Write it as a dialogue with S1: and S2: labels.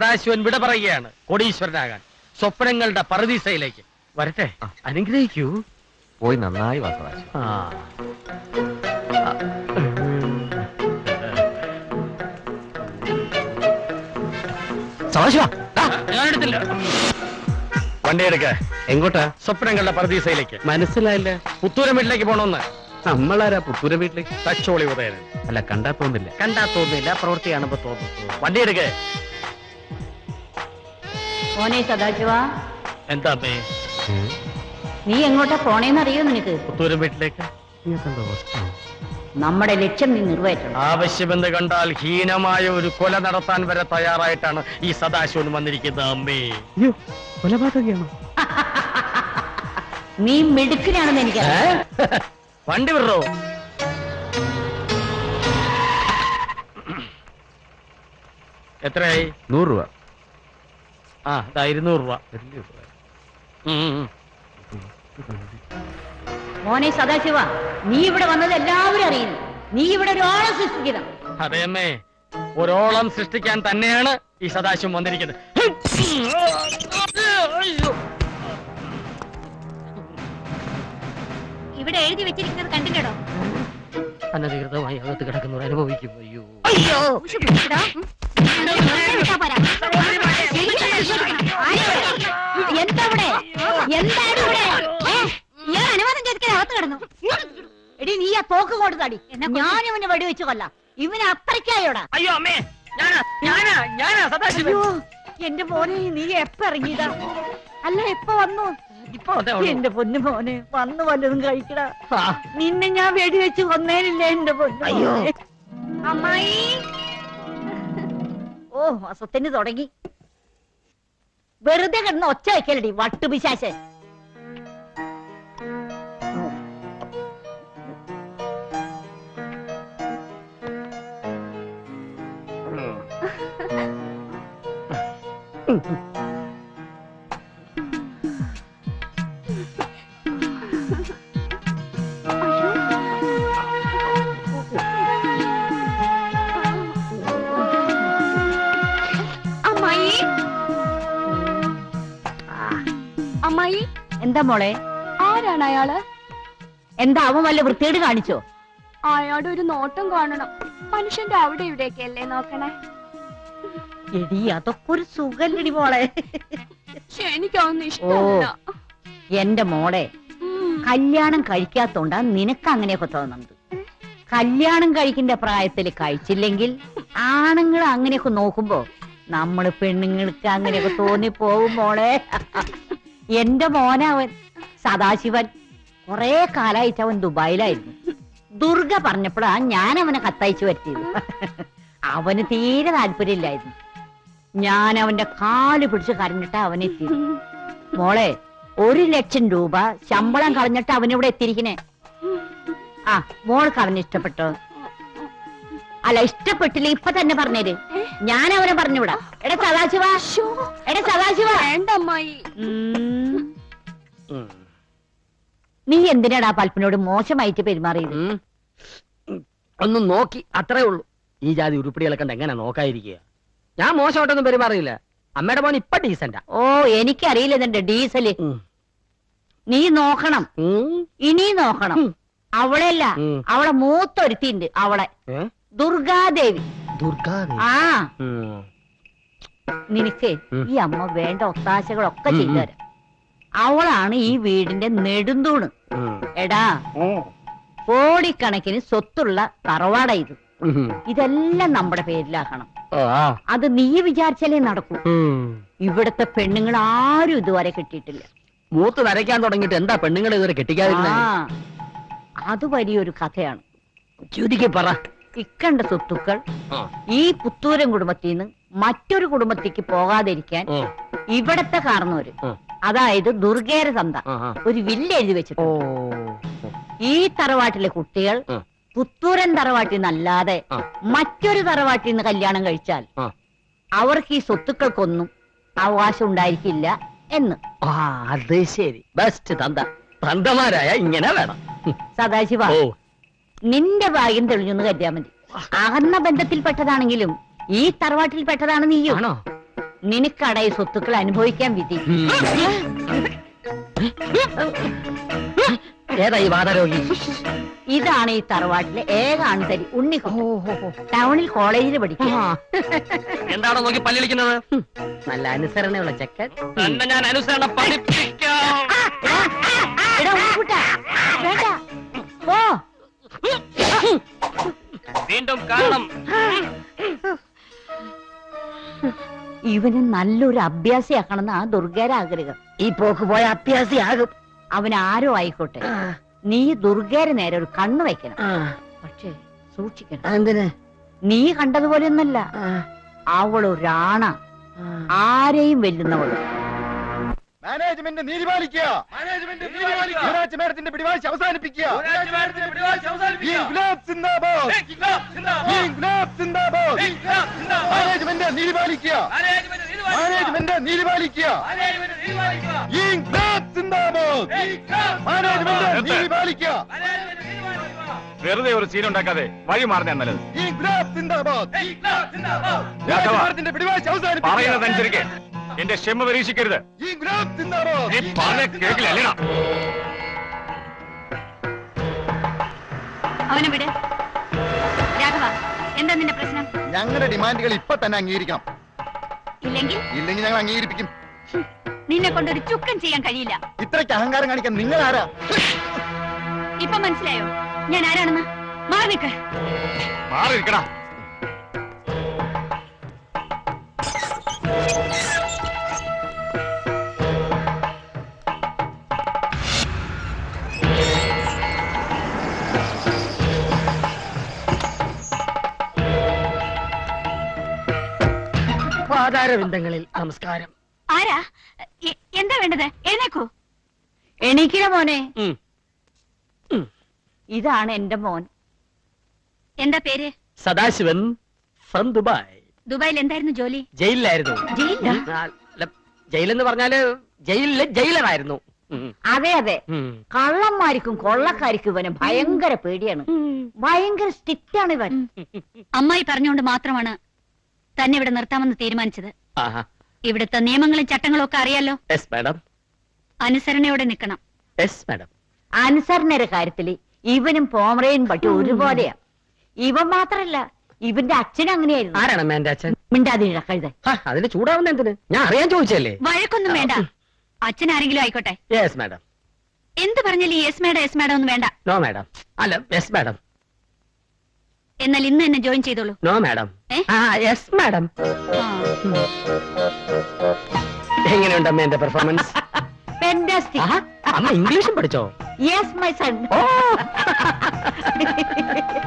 S1: സദാശിവൻ വിട പറയുകയാണ് കോടീശ്വരനാകാൻ. സ്വപ്നങ്ങളുടെ പറദീസയിലേക്ക്. വരട്ടെ അനുഗ്രഹിക്കൂ.
S2: പോയി നന്നായി വാ സദാശിവ
S1: ആ
S2: സദാശിവ
S1: ഞാൻ എടുത്തില്ല. വണ്ടി എടുക്ക.
S2: എങ്ങോട്ടാ?
S1: സ്വപ്നങ്ങളുടെ പറദീസയിലേക്ക്.
S2: മനസ്സിലായില്ല.
S1: പുത്തൂരം വീട്ടിലേക്ക് പോണോന്ന്.
S2: നമ്മളാരാ പുത്തൂരം വീട്ടിലേക്ക്?
S1: തച്ചോളി ഉദയനൻ
S2: അല്ല കണ്ടാ തോന്നില്ല.
S1: കണ്ടാ തോന്നില്ല പ്രവൃത്തി കാണുമ്പോ തോന്നുന്നു വണ്ടി എടുക്ക.
S3: മോനെ സദാശിവ.
S1: എന്താ അമ്മേ?
S3: നീ എങ്ങോട്ടാ പോണേന്ന് അറിയോ നിനക്ക്?
S1: പുത്തൂരം വീട്ടിലേക്ക്?
S3: നമ്മുടെ ലക്ഷ്യം നീ നിർവഹിക്കണം
S1: ആവശ്യമെന്ന് കണ്ടാൽ ഹീനമായ ഒരു കൊല നടത്താൻ വരെ തയ്യാറായിട്ടാണ് ഈ സദാശിവൻ വന്നിരിക്കുന്നത് അമ്മേ.
S2: കൊലപാതകയാണോ?
S3: നീ മിടുക്കിനാണെന്ന് എനിക്ക്
S1: വണ്ടി വിടറോ? എത്രയായി
S2: നൂറ് രൂപ.
S1: ആ ഇതാ ഇരുന്നൂറ് രൂപ.
S3: മോനെ സദാശിവ നീ ഇവിടെ വന്നത് എല്ലാവരും അറിയുന്നു നീ ഇവിടെ ഒരു ഓളം സൃഷ്ടിക്കണം
S1: അതെ അമ്മേ ഒരോളം സൃഷ്ടിക്കാൻ തന്നെയാണ് ഈ സദാശിവം വന്നിരിക്കുന്നത്
S4: ഇവിടെ എഴുതി വെച്ചിരിക്കുന്നത് കണ്ടില്ലടോ
S1: അനധികൃതമായി അകത്ത് കിടക്കുന്നവർ അനുഭവിക്കും അയ്യോ
S3: അയ്യോ എന്താ ഇവിടെ എന്താണ് ഇവിടെ?
S4: ഇയാൾ അനുവാദം ചോദിക്കാൻ അകത്ത് കിടന്നു.
S3: എടി നീ ആ തോക്ക് കൊടുത്താടി തടി ഞാൻ ഇവനെ വെടിവെച്ച് കൊല്ലാം. ഇവന് അത്രയ്ക്കായോടാ.
S1: അയ്യോ അമ്മേ. ഞാനാ ഞാനാ ഞാനാ സദാശിവൻ.
S3: അയ്യോ എന്റെ മോനെ നീ എപ്പ ഇറങ്ങിയതാ? അല്ല എപ്പ വന്നു?
S1: ഇപ്പൊ വന്നേ ഉള്ളൂ.
S3: എന്റെ പൊന്നു മോനെ വന്നു വല്ലതും കഴിക്കടാ.
S1: ആ,
S3: നിന്നെ ഞാൻ വെടിവെച്ച് കൊന്നേനില്ല എന്റെ പൊന്നു
S1: അയ്യോ.
S3: മോനെ.
S4: അമ്മായി.
S3: ഓ അസത്തിന് തുടങ്ങി. വെറുതെ കിടന്ന് ഒച്ച വയ്ക്കലടി വട്ടുപിശാശൻ.
S4: അമ്മായി?
S3: എന്താ മോളെ?
S4: ആരാണ് അയാൾ?
S3: എന്താ അവൻ വല്ല വൃത്തികേട് കാണിച്ചോ?
S4: അയാളുടെ ഒരു നോട്ടം കാണണം. മനുഷ്യന്റെ അവിടെ ഇവിടെയൊക്കെ അല്ലേ നോക്കണേ?
S3: എടി അതൊക്കെ ഒരു സുഖല്ലടി മോളെ.
S4: പക്ഷെ എനിക്കൊന്നും ഇഷ്ടമല്ല.
S3: എന്റെ മോളെ കല്യാണം കഴിക്കാത്തോണ്ടാ നിനക്ക് അങ്ങനെയൊക്കെ തോന്നുന്നത്. കല്യാണം കഴിക്കേണ്ട പ്രായത്തിൽ കഴിച്ചില്ലെങ്കിൽ ആണുങ്ങൾ അങ്ങനെയൊക്കെ നോക്കുമ്പോ നമ്മൾ പെണ്ണുങ്ങൾക്ക് അങ്ങനെയൊക്കെ തോന്നിപ്പോവും മോളെ. എന്റെ മോനവൻ സദാശിവൻ. കൊറേ കാലായിട്ട് അവൻ ദുബായിലായിരുന്നു. ദുർഗ പറഞ്ഞപ്പോഴാ ഞാൻ അവനെ കത്തയച്ചു പറ്റിയത് അവന് തീരെ താല്പര്യമില്ലായിരുന്നു. ഞാൻ അവന്റെ കാൽ പിടിച്ച് കരഞ്ഞിട്ട് അവനെത്തിയത് മോളെ ഒരു ലക്ഷം രൂപ ശമ്പളം കളഞ്ഞിട്ട് അവനിവിടെ എത്തിയിരിക്കണേ. ആ മോൾക്ക് അവനെ ഇഷ്ടപ്പെട്ടോ? അല്ല ഇഷ്ടപ്പെട്ടില്ല ഇപ്പൊ തന്നെ പറഞ്ഞേര്. ഞാൻ അവനെ പറഞ്ഞുവിടാ. എടാ സദാശിവ. എടാ സദാശിവ.
S4: വേണ്ട അമ്മായി.
S3: നീ എന്തിനാടാ പൽപ്പിനോട് മോശമായിട്ട് പെരുമാറിയത്.
S1: ഒന്ന് നോക്കി അത്രേ ഉള്ളൂ. ഈ ജാതി ഉരുപ്പടികളെ കണ്ട് എങ്ങനെ നോക്കാതിരിക്കുക? ഞാൻ മോശമായിട്ടൊന്നും പെരുമാറിയില്ല. അമ്മയുടെ മോൻ ഇപ്പൊ ഡീസന്റാ
S3: ഓ എനിക്കറിയില്ല ഇതിന്റെ ഡീസൽ നീ നോക്കണം. ഇനി നോക്കണം. അവളല്ല. അവളെ മൂത്തൊരുത്തിണ്ട് അവളെ. ദുർഗാദേവി. ആ. നിനക്ക് ഈ അമ്മ വേണ്ട ഒത്താശകളൊക്കെ ചെയ്തുതരാം അവളാണ് ഈ വീടിന്റെ നെടുന്തൂണ്. എടാ കോടിക്കണക്കിന് സ്വത്തുള്ള തറവാട ഇത്. ഇതെല്ലാം നമ്മുടെ പേരിലാക്കണം. അത് നീ വിചാരിച്ചാലേ നടക്കൂ. ഇവിടത്തെ പെണ്ണുങ്ങൾ ആരും ഇതുവരെ കിട്ടിയിട്ടില്ല.
S1: മൂത്ത് നരയ്ക്കാൻ തുടങ്ങിയിട്ട് എന്താ പെണ്ണുങ്ങൾ ഇതുവരെ കെട്ടിക്കാതിരുന്നത്
S3: അത് വലിയൊരു കഥയാണ്.
S1: ചുരുക്കി പറ.
S3: ഇക്കണ്ട സ്വത്തുക്കൾ ഈ പുത്തൂരൻ കുടുംബത്തിൽ നിന്ന് മറ്റൊരു കുടുംബത്തേക്ക് പോകാതിരിക്കാൻ ഇവിടത്തെ കാരണവര്. അതായത് ദുർഗേര
S1: ആ.
S3: ഒരു വില്ല എഴുതി വെച്ചിട്ടുണ്ട്. ഈ തറവാട്ടിലെ കുട്ടികൾ. പുത്തൂരൻ തറവാട്ടിൽ നിന്നല്ലാതെ മറ്റൊരു തറവാട്ടിൽ നിന്ന് കല്യാണം കഴിച്ചാൽ. അവർക്ക് ഈ സ്വത്തുക്കൾക്കൊന്നും അവകാശം ഉണ്ടായിരിക്കില്ല എന്ന്.
S1: അത് ശരി. ബെസ്റ്റ് തന്ത. തന്തമാരായ ഇങ്ങനെ വേണം.
S3: സദാശിവ നിന്റെ ഭാഗ്യം തെളിഞ്ഞു കരുതിയാ മതി. അകന്ന ബന്ധത്തിൽപ്പെട്ടതാണെങ്കിലും ഈ തറവാട്ടിൽപ്പെട്ടതാണ് നീയോ. നിനക്കട ഈ സ്വത്തുക്കൾ അനുഭവിക്കാൻ വിധി.
S1: ഏതാ ഈ വാദരോഗി
S3: ഇതാണ് ഈ തറവാട്ടിലെ ഏക ആൺതരി ഉണ്ണി ടൗണിൽ കോളേജിൽ പഠിക്കും
S1: എന്താണോ നോക്കി പല്ലിളിക്കുന്നത്? നല്ല അനുസരണയുള്ള ചെക്കൻ. ഞാൻ അനുസരണ
S3: കാരണം വേണ്ട. പോ ഇവന് നല്ലൊരു അഭ്യാസിയാക്കണമെന്ന് ആ ദുർഗയുടെ ആഗ്രഹം.
S1: ഈ പോക്ക് പോയ അഭ്യാസിയാകും.
S3: അവൻ ആരോ ആയിക്കോട്ടെ. നീ ദുർഗയുടെ നേരെ ഒരു കണ്ണ് വെക്കണം. പക്ഷേ സൂക്ഷിക്കണം.
S1: എന്തിന്
S3: നീ കണ്ടതുപോലെയൊന്നല്ല അവളൊരാണ. ആരെയും വെല്ലുന്നവൾ.
S5: മാനേജ്മെന്റ് നീതി പാലിക്കുക യുവരാജ് മേഡത്തിന്റെ പിടിവാശി അവസാനിപ്പിക്കുക. മാനേജ്മെന്റ് നീതി പാലിക്കുക മാനേജ്മെന്റ് നീതി പാലിക്കുക മാനേജ്മെന്റ് നീതി പാലിക്കുക
S6: വെറുതെ ഒരു സീൻ ഉണ്ടാക്കാതെ വഴി മാറുന്ന നല്ലത്.
S5: സിന്ദാബാദ്.
S6: എന്റെ ക്ഷമ പരീക്ഷിക്കരുത്. നീ പറഞ്ഞ കേൾക്കില്ല അല്ലേടാ.
S4: അവനെ വിട് രാഘവ എന്താ നിന്റെ പ്രശ്നം?
S5: ഞങ്ങളുടെ ഡിമാൻഡുകൾ ഇപ്പൊ തന്നെ അംഗീകരിക്കണം.
S4: ഇല്ലെങ്കിൽ?
S5: ഇല്ലെങ്കിൽ ഞങ്ങൾ അംഗീകരിപ്പിക്കും.
S4: നിന്നെ കൊണ്ടൊരു ചുക്കം ചെയ്യാൻ കഴിയില്ല.
S5: ഇത്രയ്ക്ക് അഹങ്കാരം കാണിക്കാൻ നിങ്ങൾ ആരാ
S4: ഇപ്പൊ മനസ്സിലായോ? ഞാൻ ആരാണെന്ന്? മാറി നിൽക്ക്
S6: മാറി നിൽക്കടാ.
S1: പാതാരവിന്ദങ്ങളിൽ നമസ്കാരം.
S4: ആരാ? എന്താ വേണ്ടത്? എഴുന്നേക്കൂ.
S3: എണീക്കിട മോനെ. ഇതാണ് എന്റെ മോൻ.
S4: എന്താ പേര്?
S1: Sadasivan from Dubai.
S4: ദുബായിൽ എന്തായിരുന്നു ജോലി?
S1: ജയിലിലായിരുന്നു. ജയിലെന്ന് പറഞ്ഞാൽ ജയിലിലെ ജയിലറായിരുന്നു.
S3: അതെ അതെ. കള്ളന്മാർക്കും കൊള്ളക്കാർക്കും ഇവന് ഭയങ്കര പേടിയാണ്. ഭയങ്കര സ്ട്രിക്റ്റ് ആണ് ഇവൻ
S4: അമ്മായി പറഞ്ഞുകൊണ്ട് മാത്രമാണ് തന്നെ ഇവിടെ നിർത്താമെന്ന് തീരുമാനിച്ചത്. ഇവിടുത്തെ നിയമങ്ങളും ചട്ടങ്ങളും ഒക്കെ അറിയാലോ?
S1: Yes, madam.
S4: അനുസരണയോടെ നിൽക്കണം.
S1: Yes, madam.
S3: അനുസരണയുടെ കാര്യത്തിൽ ഇവനും പോമറയും പട്ടി ഒരുപോലെയാ. ഇവൻ മാത്രല്ല ഇവന്റെ അച്ഛൻ അങ്ങനെയായിരുന്നു.
S1: ആരാണ് എന്റെ അച്ഛൻ?
S3: മിണ്ടാതിരിട കഴുത.
S1: അതിന് ചൂടാവുന്ന എന്തിന്? ഞാൻ അറിയാൻ ചോദിച്ചല്ലേ
S4: വഴക്കൊന്നും വേണ്ട. അച്ഛൻ ആരെങ്കിലും ആയിക്കോട്ടെ.
S1: യെസ് മാഡം
S4: എന്ത് പറഞ്ഞാലും യെസ് മാഡം യെസ് മാഡം ഒന്നും വേണ്ട.
S1: നോ മാഡം അല്ല യെസ് മാഡം
S4: എന്നാൽ ഇന്ന് തന്നെ ജോയിൻ ചെയ്തോളൂ.
S1: നോ മാഡം
S4: ഏ?
S1: ആ യെസ് മാഡം
S4: ആ.
S1: എങ്ങനെയുണ്ട് അമ്മ എന്റെ പെർഫോമൻസ്
S3: ഫെന്റാസ്റ്റിക്
S1: അമ്മ ഇംഗ്ലീഷും പഠിച്ചോ?
S3: Yes my son
S1: oh.